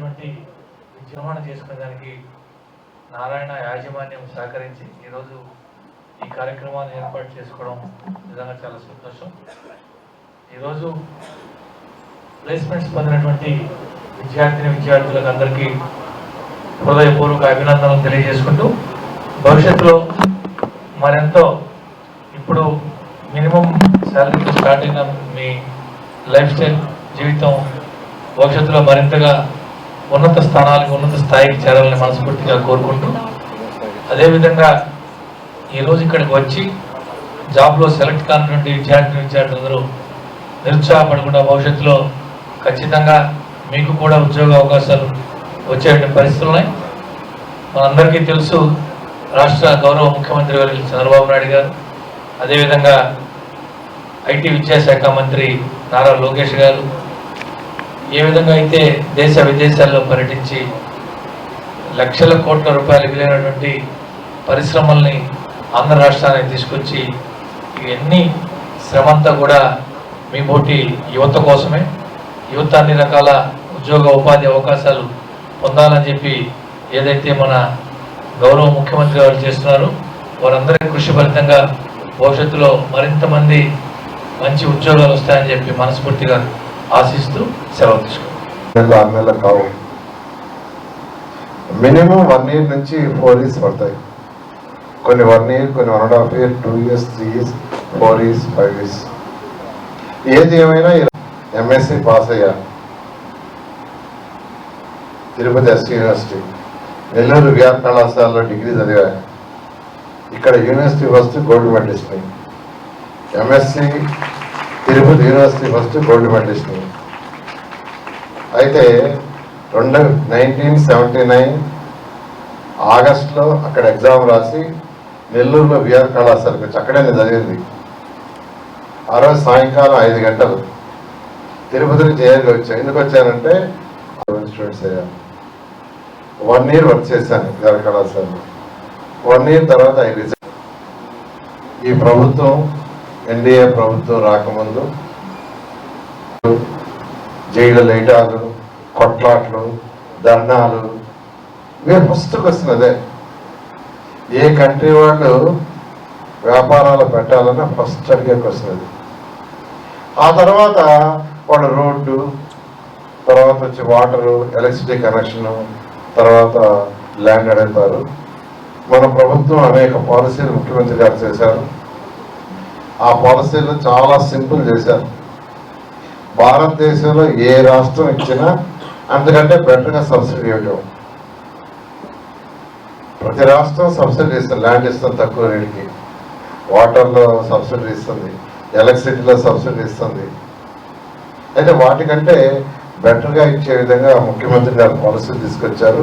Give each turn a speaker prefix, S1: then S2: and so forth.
S1: ఇటువంటి విజృంభణ చేసుకునేదానికి నారాయణ యాజమాన్యం సహకరించి ఈరోజు ఈ కార్యక్రమాన్ని ఏర్పాటు చేసుకోవడం నిజంగా చాలా సంతోషం. ఈరోజు ప్లేస్మెంట్స్ పొందినటువంటి విద్యార్థిని విద్యార్థులకు అందరికీ హృదయపూర్వక అభినందనలు తెలియజేసుకుంటూ భవిష్యత్తులో మరెంతో ఇప్పుడు మినిమం శాలరీతో స్టార్ట్ అయిన మీ లైఫ్ స్టైల్ జీవితం భవిష్యత్తులో మరింతగా ఉన్నత స్థానాలకు ఉన్నత స్థాయికి చేరాలని మనస్ఫూర్తిగా కోరుకుంటూ అదేవిధంగా ఈరోజు ఇక్కడికి వచ్చి జాబ్లో సెలెక్ట్ కానటువంటి విద్యార్థి విద్యార్థులందరూ నిరుత్సాహపడకుండా భవిష్యత్తులో ఖచ్చితంగా మీకు కూడా ఉద్యోగ అవకాశాలు వచ్చేటువంటి పరిస్థితులు ఉన్నాయి. మనందరికీ తెలుసు రాష్ట్ర గౌరవ ముఖ్యమంత్రి గారు చంద్రబాబు నాయుడు గారు అదేవిధంగా ఐటీ విద్యాశాఖ మంత్రి నారా లోకేష్ గారు ఏ విధంగా అయితే దేశ విదేశాల్లో పర్యటించి లక్షల కోట్ల రూపాయలు విలువైనటువంటి పరిశ్రమల్ని ఆంధ్ర రాష్ట్రానికి తీసుకొచ్చి ఇవన్నీ శ్రమంతా కూడా మీ పోటీ యువత కోసమే. యువత అన్ని రకాల ఉద్యోగ ఉపాధి అవకాశాలు పొందాలని చెప్పి ఏదైతే మన గౌరవ ముఖ్యమంత్రి గారు చేస్తున్నారో వారందరికీ కృషి ఫలితంగా భవిష్యత్తులో మరింత మంది మంచి ఉద్యోగాలు వస్తాయని చెప్పి మనస్ఫూర్తిగా ఆశిస్తూ సెలవు తీసుకుంటాం
S2: నెలలు ఆరు నెలలు కావు మినిమం వన్ ఇయర్ నుంచి ఫోర్ ఇయర్స్ పడతాయి కొన్ని వన్ ఇయర్ కొన్ని one and half year two years three years four years five years ఏది ఏమైనా ఎంఎస్సి పాస్ అయ్యా Tirupati ST university Nellore VR కళాశాలలో డిగ్రీ చదివా ఇక్కడ యూనివర్సిటీ ఫస్ట్ గోల్డ్ మెడలిస్ట్ని MSc Tirupati university first gold medalist. అయితే రెండు నైన్టీన్ సెవెంటీ నైన్ ఆగస్ట్లో అక్కడ ఎగ్జామ్ రాసి నెల్లూరులో విఆర్ కళాశాలకు వచ్చి అక్కడే నేను చదివింది. ఆ రోజు సాయంకాలం ఐదు గంటలు తిరుపతికి జైలుకి వచ్చా. ఎందుకు వచ్చానంటే స్టూడెంట్స్ అయ్యాను వన్ ఇయర్ వర్క్ చేశాను విఆర్ కళాశాలలో. వన్ ఇయర్ తర్వాత ఐ రిజైన్ ఈ ప్రభుత్వం ఎన్డీఏ ప్రభుత్వం రాకముందు జైలు లైటాలు కొట్లాట్లు ధర్నాలు మేము ఫస్ట్కి వస్తుంది అదే ఏ కంట్రీ వాళ్ళు వ్యాపారాలు పెట్టాలన్నా ఫస్ట్ అడిగేకి వస్తుంది ఆ తర్వాత వాళ్ళు రోడ్డు తర్వాత వచ్చి వాటరు ఎలక్ట్రిసిటీ కనెక్షను తర్వాత ల్యాండ్ అడుగుతారు. మన ప్రభుత్వం అనేక పాలసీలు ముఖ్యమంత్రి గారు చేశారు. ఆ పాలసీలు చాలా సింపుల్ చేశారు. భారతదేశంలో ఏ రాష్ట్రం ఇచ్చినా అందుకంటే బెటర్గా సబ్సిడీ ఇవ్వటం. ప్రతి రాష్ట్రం సబ్సిడీ ఇస్తుంది ల్యాండ్ ఇస్తుంది తక్కువ రేటుకి. వాటర్లో సబ్సిడీ ఇస్తుంది ఎలక్ట్రిసిటీలో సబ్సిడీ ఇస్తుంది. అయితే వాటికంటే బెటర్గా ఇచ్చే విధంగా ముఖ్యమంత్రి గారు పాలసీలు తీసుకొచ్చారు.